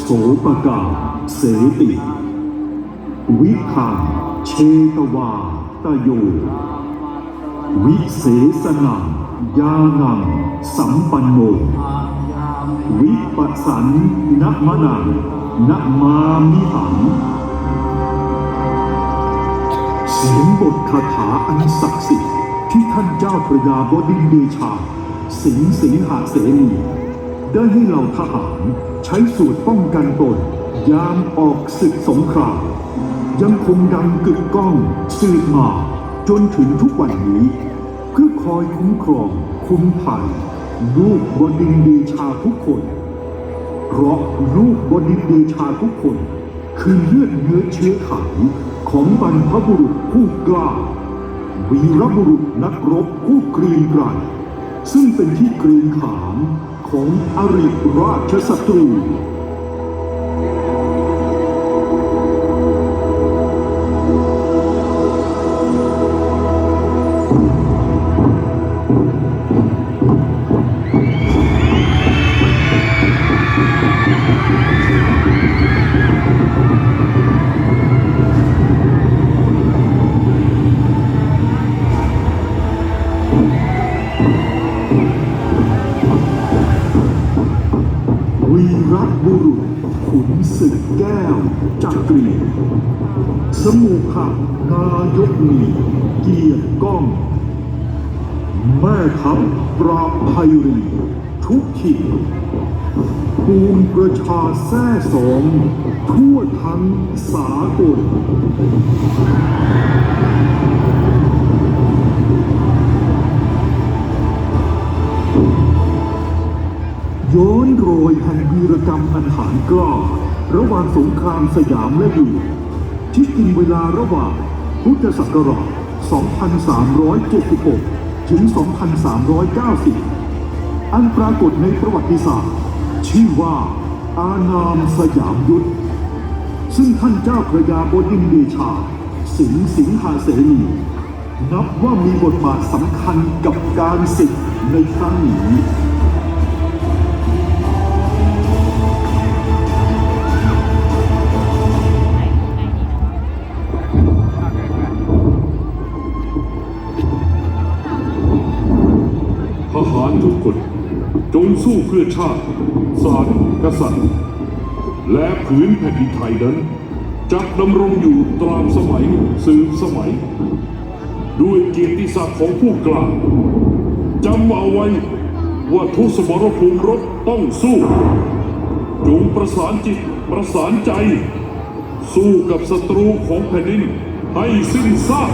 โสปกาเสติ วิคังเชตวาตโย วิเสสนังยานังสัมปันโน วิปัสสันนะมนังนะมามิหังเสียงบทคาถาอันศักดิ์สิทธิ์ที่ท่านเจ้าพระยาบดินเดชา สิงสิงหาเสนีได้ให้เหล่าทหาร ช้สูตรป้องกันตนยามออกศึกสงครามยังคงดังกึกก้องสืบมา จนถึงทุกวันนี้ เพื่อคอยคุ้มครอง คุ้มภัยลูกบดินทร์เดชาทุกคน เพราะลูกบดินทร์เดชาทุกคน คือเลือดเนื้อเชื้อไขของบรรพบุรุษผู้กล้า วีรบุรุษนักรบผู้กรียงไกรซึ่งเป็นที่กรงขาม ของอริราชศัตรู แก้วจักรีสมุขนายกมีเกียรติก้อง แม่ทัพปราบภัยรีทุกขีดปูมประชาแท้สองทั่วทั้งสากลย้อนรอยแห่งวีรกรรมอันหารกล้า ระหว่างสงครามสยามและดูที่กินเวลาระหว่างพุทธศักราช 2376 ถึง 2390 อันปรากฏในประวัติศาสตร์ ชื่อว่า อานามสยามยุทธ ซึ่งท่านเจ้าพระยาบดินเดชา สิงห์สิงหาเสนีนับว่ามีบทบาทสำคัญกับการศึกในครั้งนี้ ทุกคน จงสู้เพื่อชาติศาสตร์กษัตริย์ และผืนแผ่นดินไทยนั้นจะดำรงอยู่ตราบสมัยสืบสมัย ด้วยเกียรติศักดิ์ของผู้กล้าจำเอาไว้ว่าทุกสมรภูมิรบต้องสู้ จงประสานจิตประสานใจ สู้กับศัตรูของแผ่นดินให้สิ้นซาก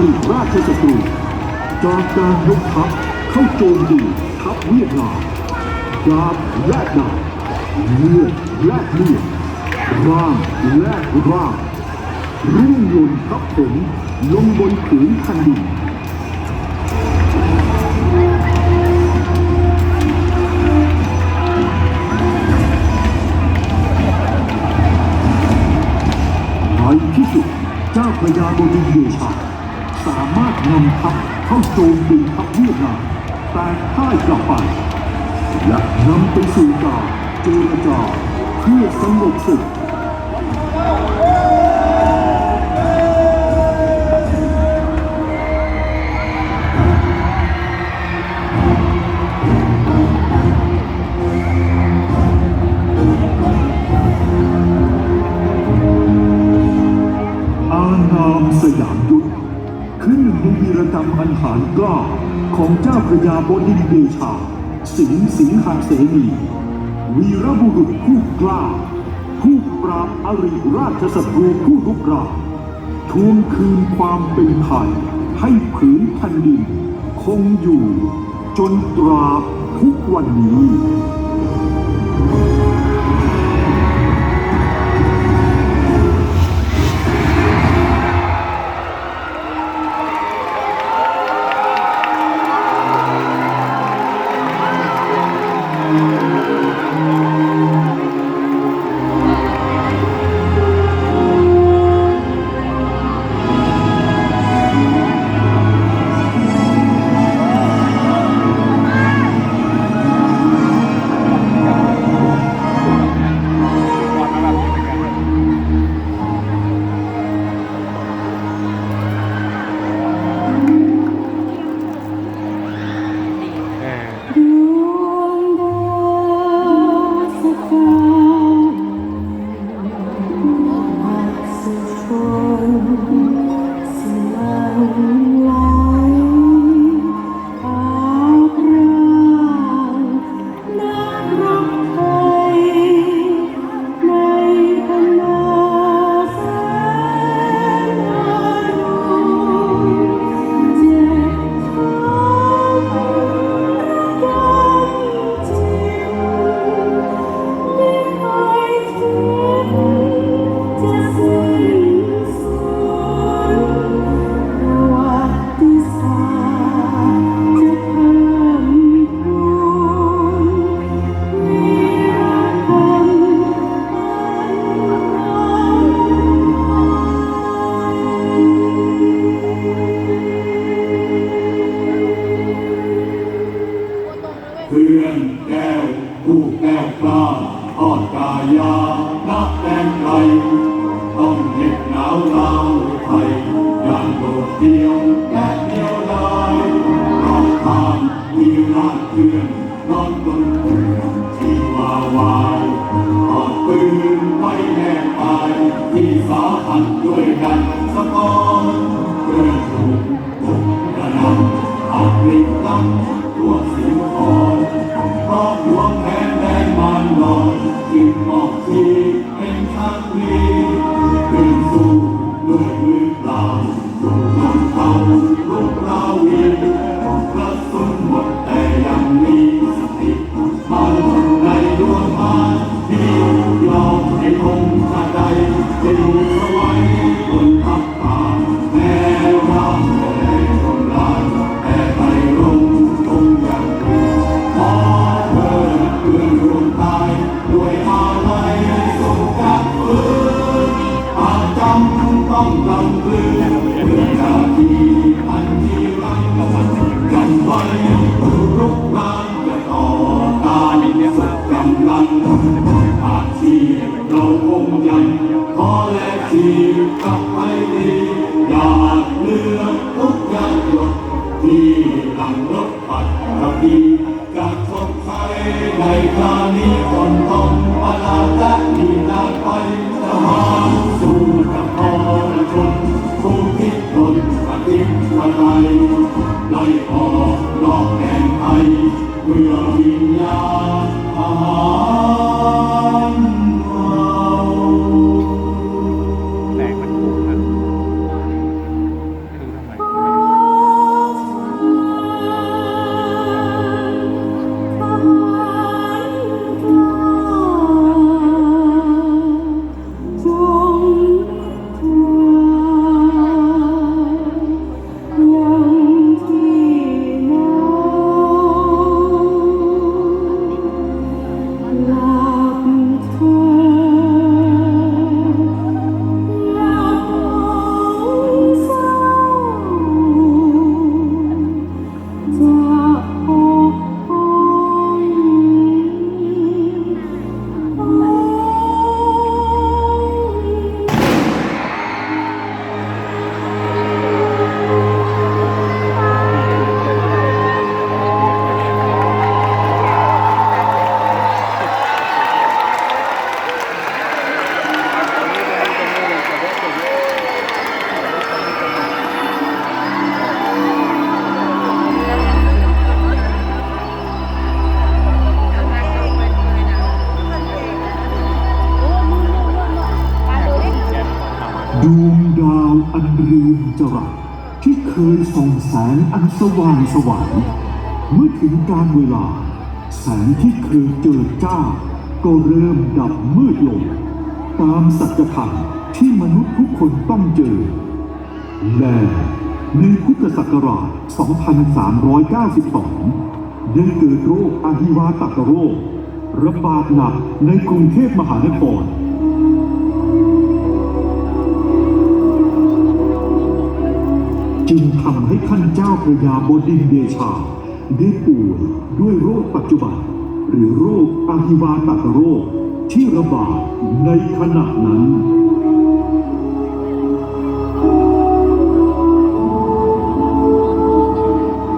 ริราชศัตรูจากการยกทัพเข้าโจมตีทัพเวียดนามดาบและดาบเลือดและเลือดร่างและร่างรุ่งหล่นทับถมลงบนผืนแผ่นดินในที่สุดเจ้าพระยาโบดินเดชา สามารถนำทัพเข้าโจมตีทัพเวียดนามแต่พ่ายกลับไป และนำไปสู่การเจรจาเพื่อสงบศึก อันหารกล้าของเจ้าพระยาบดินทร์เดชา สิงห์สิงหาเสนีวีรบุรุษผู้กล้า ผู้ปราบอริราชศัตรูผู้ลุกรานทวงคืนความเป็นไทยให้ผืนแผ่นดิน คงอยู่จนตราบทุกวันนี้ ตาทอดกายา ไล่ออกนอกแดนไทยเมื่อวิญญาณ อันเรืองจรัสที่เคยส่องแสงอันสว่างสวัยเมื่อถึงการเวลา แสงที่เคยเจิดจ้า ก็เริ่มดับมืดลง ตามสัจธรรมที่มนุษย์ทุกคนต้องเจอ และในพุทธศักราช 2392 ได้เกิดโรคอหิวาตกโรค ระบาดหนักในกรุงเทพมหานคร จึงทำให้ท่านเจ้าพระยาบดินเดชา ได้ป่วยด้วยโรคปัจจุบัน หรือโรคอหิวาตกโรคที่ระบาดในขณะนั้น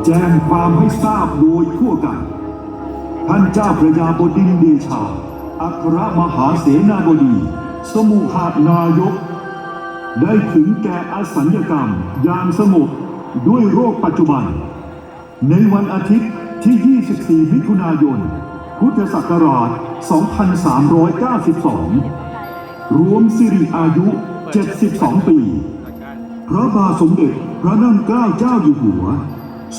แจ้งความให้ทราบโดยทั่วกัน ท่านเจ้าพระยาบดินเดชา อัครมหาเสนาบดี สมุหานายก ได้ถึงแก่อสัญญกรรมอย่างสงบด้วยโรคปัจจุบัน ในวันอาทิตย์ที่ 24 มิถุนายน พุทธศักราช 2392 รวมสิริอายุ 72 ปี พระบาทสมเด็จพระนั่งเกล้าเจ้าอยู่หัว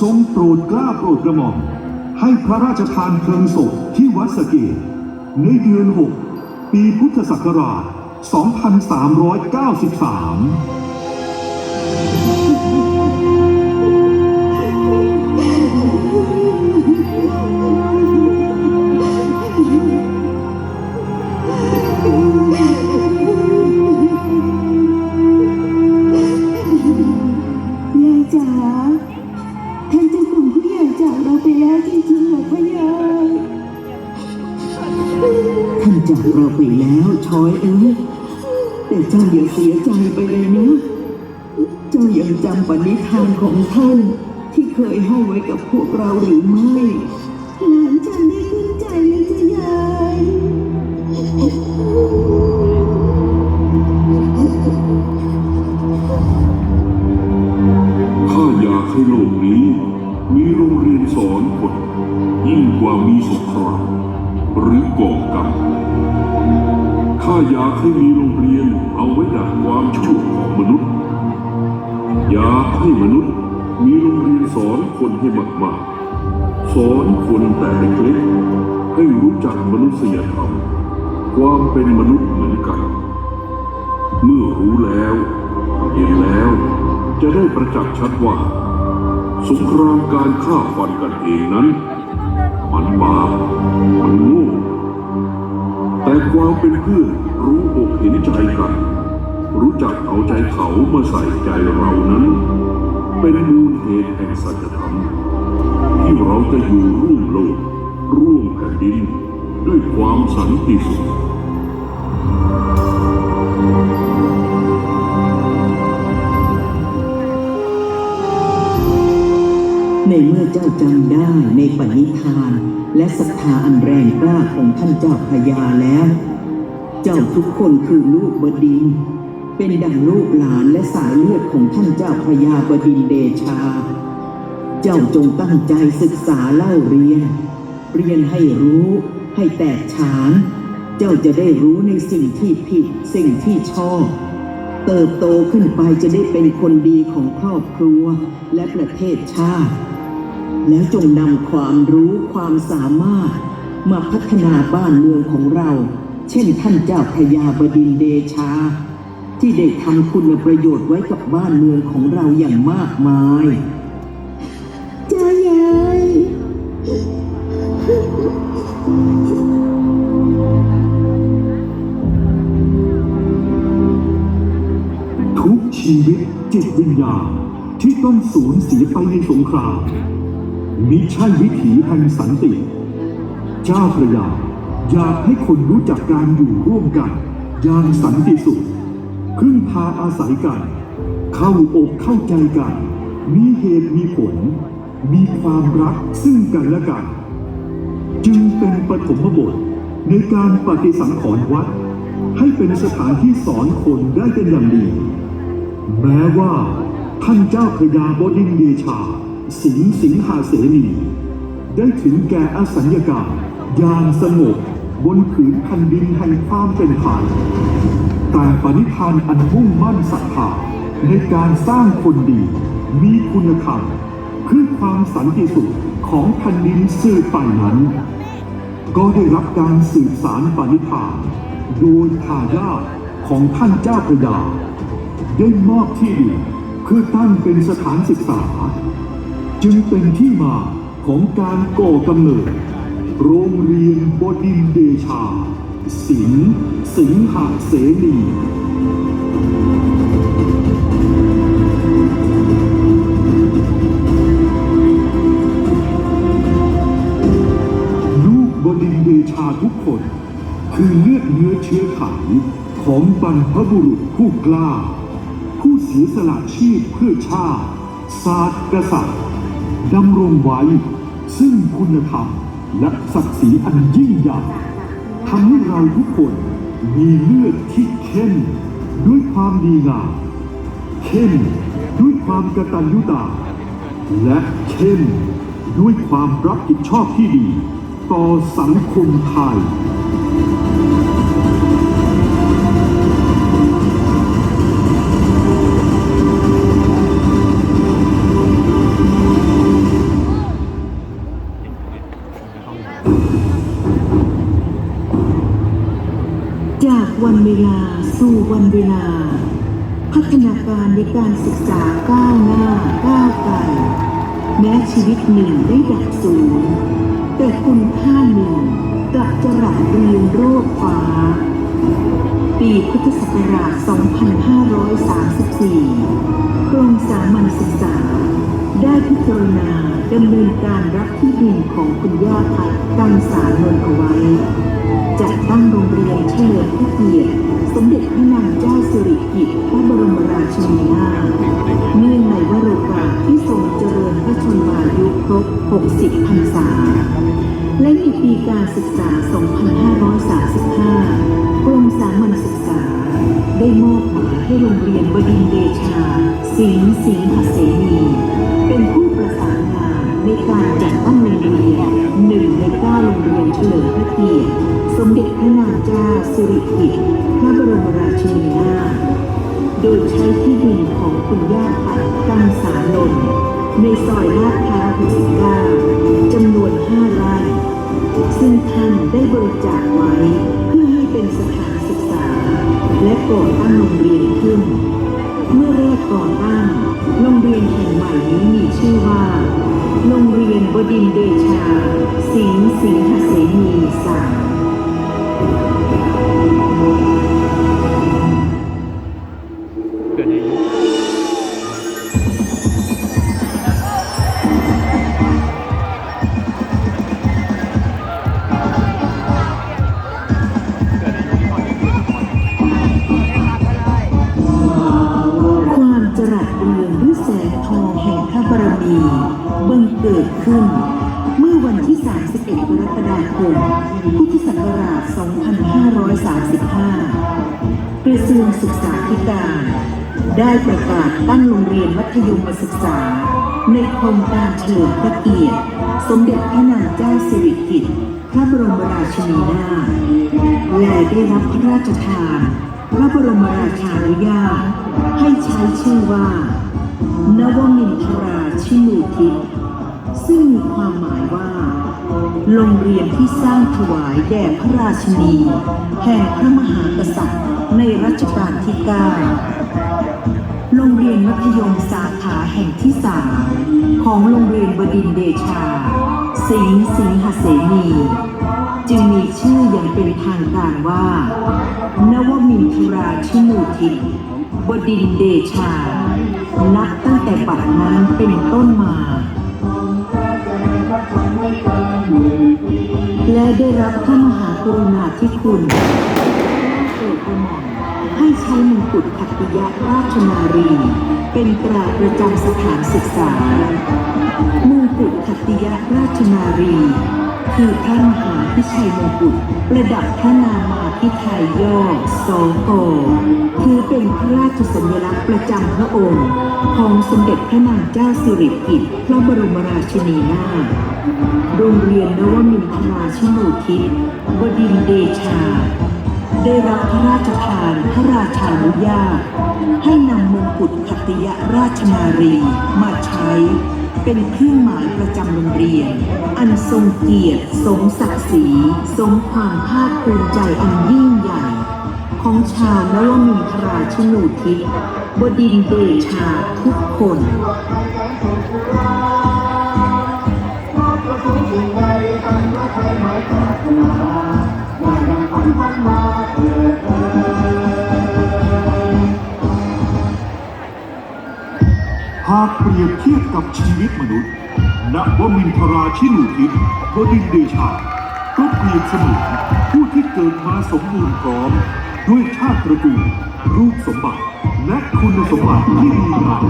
ทรงโปรดกล้าโปรดกระหม่อม ให้พระราชทานเพลิงศพที่วัดสเกดในเดือน 6 ปีพุทธศักราช 2393ยายจ๋าท่านเจ้าคุณผู้ใหญ่จากเราไปแล้วจริงๆเหรอพะยายท่านจากเราไปแล้วชอยเอ้ย แต่เจ้าอย่าเสียใจไปเลยนะ เจ้ายังจำปณิธานของท่านที่เคยให้ไว้กับพวกเราหรือไม่ อยากให้มีโรงเรียนเอาไว้ดักความชั่วของมนุษย์ อยากให้มนุษย์มีโรงเรียนสอนคนให้มากๆ สอนคนแต่เล็กๆให้รู้จักมนุษยธรรม ความเป็นมนุษย์เหมือนกัน เมื่อรู้แล้วเห็นแล้ว จะได้ประจักษ์ชัดว่า สงครามการฆ่าฟันกันเองนั้น มันบาปมันโง่แต่ความเป็นเพื่อน รู้อกเห็นใจกัน รู้จักเอาใจเขามาใส่ใจเรานั้น เป็นมูลเหตุแห่งสัจธรรม ที่เราจะอยู่ร่วมโลก ร่วมแผ่นดิน ด้วยความสันติสุขในเมื่อเจ้าจำได้ในปณิธาน และศรัทธาอันแรงกล้าของท่านเจ้าพระยาแล้ว เจ้าทุกคนคือลูกบดิน เป็นดังลูกหลานและสายเลือดของท่านเจ้าพระยาบดินเดชา เจ้าจงตั้งใจศึกษาเล่าเรียน เรียนให้รู้ให้แตกฉาน เจ้าจะได้รู้ในสิ่งที่ผิดสิ่งที่ชอบ เติบโตขึ้นไปจะได้เป็นคนดีของครอบครัวและประเทศชาติ แล้วจงนำความรู้ความสามารถ มาพัฒนาบ้านเมืองของเรา เช่นท่านเจ้าพระยาบดินทร์เดชา ที่ได้ทำคุณประโยชน์ไว้กับบ้านเมืองของเราอย่างมากมายจ้ายายทุกชีวิตจิตวิญญาณที่ต้องสูญเสียไปในสงครามมิใช่วิถีแห่งสันติ เจ้าพระยา อยากให้คนรู้จักการอยู่ร่วมกันอย่างสันติสุขพึ่งพาอาศัยกัน เข้าอกเข้าใจกัน มีเหตุมีผล มีความรักซึ่งกันและกัน จึงเป็นปฐมบทในการปฏิสังขรณ์วัด ให้เป็นสถานที่สอนคนได้เป็นอย่างดี แม้ว่าท่านเจ้าพระยาบดินเดชา สิงห์สิงหาเสนีได้ถึงแก่อสัญญกรรมอย่างสงบ บนผืนแผ่นดินแห่งความเป็นไทยแต่ปณิธานอันมุ่งมั่นศรัทธาในการสร้างคนดีมีคุณธรรมคือความสันติสุขของแผ่นดินสืบไปนั้น ก็ได้รับการสืบสารปณิธานโดยทายาทของท่านเจ้าพระยาได้มอบที่ดินเพื่อตั้งเป็นสถานศึกษา จึงเป็นที่มาของการก่อกำเนิด โรงเรียนบดินเดชา สิงห์สิงหาเสนีลูกบดินเดชาทุกคน คือเลือดเนื้อเชื้อไขของบรรพบุรุษผู้กล้า ผู้เสียสละชีพเพื่อชาติศาสตร์กษัตริย์ดำรงไว้ซึ่งคุณธรรม และศักดิ์ศรีอันยิ่งใหญ่ทำให้เราทุกคนมีเลือดที่เข้มด้วยความดีงามเข้มด้วยความกตัญญูตา และเข้มด้วยความรับผิดชอบที่ดี ต่อสังคมไทย ลาสู่วันเวลา พัฒนาการในการศึกษาก้าวหน้าก้าวไกลแม้ชีวิตหนึ่งได้ดับสูญแต่คุณค่าหนึ่งกลับจะหลับเรียงโรดฟ้า ปีพุทธศักราช 2534 กรมสามัญศึกษา ได้พิจารณาดำเนินการรับที่ดินของคุณย่าพัดกังสารนนท์เอาไว้ จัดตั้งโรงเรียนเฉลิมพระเกียรติสมเด็จพระนางเจ้าสิริกิติ์พระบรมราชินีนาถเนื่องในวโรกาสที่ทรงเจริญพระชนมายุครบ 60 พรรษา และในปีการศึกษา 2535 กรมสามัญศึกษา ได้มอบหมายให้โรงเรียนบดินเดชา สิงห์สิงหเสนี สิริกิติ์พระบรมราชินีนาถโดยใช้ที่ดินของคุณย่าปัดกังสารนนในซอยลาดพร้าว69 จรัสเรืองด้วยแสงทองแห่งพระบารมีบังเกิดขึ้น เมื่อวันที่ 31 กรกฎาคม พุทธศักราช 2535 กระทรวงศึกษาธิการ ได้ประกาศตั้งโรงเรียนมัธยมศึกษา ในโครงการเฉลิมพระเกียรติ สมเด็จพระนางเจ้าสิริกิติ์พระบรมราชินีนาถและได้รับพระราชทาน พระบรมราชานุญาตให้ใช้ชื่อว่า นวมินทราชินูทิศซึ่งมีความหมายว่า โรงเรียนที่สร้างถวายแด่พระราชินี แห่งพระมหากษัตริย์ในรัชกาลที่ 9 โรงเรียนมัธยมสาขาแห่งที่สามของโรงเรียนบดินเดชา สิงสิงหเสนี จึงมีชื่ออย่างเป็นทางการว่า นวมินทราชินูทิศบดินเดชา นับตั้งแต่บัดนั้นเป็นต้นมา และได้รับพระมหากรุณาธิคุณโปรดกระหม่อมให้ใช้มงกุฎขัตติยราชนารี เป็นตราประจำสถานศึกษามงกุฎขัตติยราชนารี คือพระมหาพิชัยมงกุฎประดับพระนามาพิไทยย่อสองกอคือเป็นพระราชสัญลักษณ์ประจำพระองค์ ของสมเด็จพระนางเจ้าสิริกิติ์พระบรมราชินีนาถโรงเรียนนวมินทราชินูทิศบดินเดชา ได้รับพระราชทานพระราชานุญาตให้นำมงกุฎขัตติยราชนารีมาใช้ เป็นเครื่องหมายประจำโรงเรียน อันทรงเกียรติสมศักดิ์ศรีสมความภาคภูมิใจอันยิ่งใหญ่ ของชาวนวมินทราชนูทิศบดินเดชาทุกคน หากเปรียบเทียบกับชีวิตมนุษย์ณวมินทราชินูทิศบดินเดชา ก็เปรียบเสมือนผู้ที่เกิดมาสมบูรณ์พร้อม ด้วยชาติตระกูลรูปสมบัติ และคุณสมบัติที่ดีงาม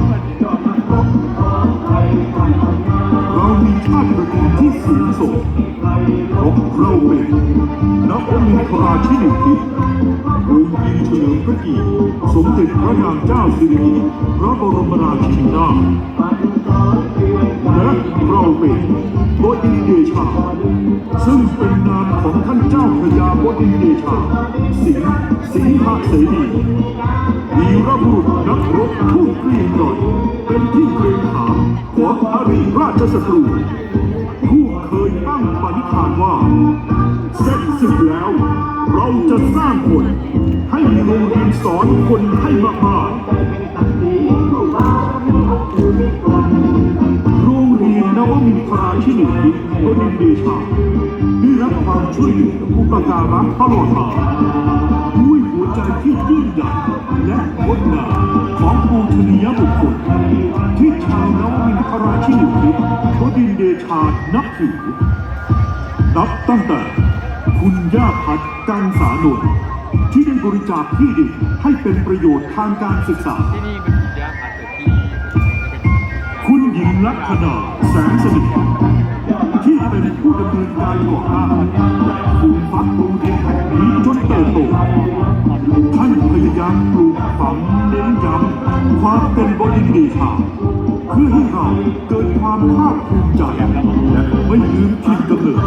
เรามีชาติตระกูลที่สูงส่งพราะเราเป็นนวมินทราชินูทิศโรงยิมเฉลิมพระเกียรติสมเด็จพระนางเจ้าสิริกิติ์พระบรมราชินีนาและเราเป็นบดินเดชา ซึ่งเป็นนามของท่านเจ้าพระยาบดินเดชา สิงสิงหเสนีวีรบุรุษนักรบผู้เกรียงไกรเป็นที่เกรงขา ศัตรูผู้เคยตั้งปณิธานว่า เสร็จสิ้นแล้ว เราจะสร้างคน ให้มีโรงเรียนสอนคนให้มากๆโรงเรียนนวมินทราชินีบดินเดชาได้รับความช่วยเหลืออุประการะตลอดมา นทร์เดชานับถือ นับตั้งแต่คุณย่าพัดกังสานนที่ได้บริจาคที่ดินให้เป็นประโยชน์ทางการศึกษา ที่นี่มันยาพัดที่คุณหญิงลักษณาแสงสนิทที่เป็นผู้ดำเนินการก่อตั้งและฟูมฟักกรุงเทพแห่งนี้จนเติบโตท่านพยายามปลูกฝังเน้นย้ำความเป็นบรินทร์เดชา เพื่อให้เราเกิดความภาคภูมิใจและไม่ลืมถิ่นกำเนิด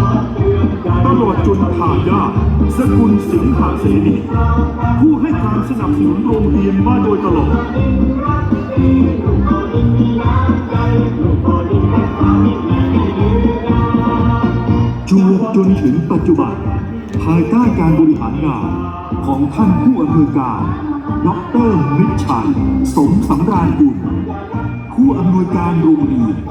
ตลอดจนทายาทสกุลสิงหเสนีผู้ให้การสนับสนุนโรงเรียนมาโดยตลอดจวบจนถึงปัจจุบัน ภายใต้การบริหารงานของท่านผู้อำนวยการดรมิตรชัยสมสำราญบุญ ผู้อำนวยการโรงเรียน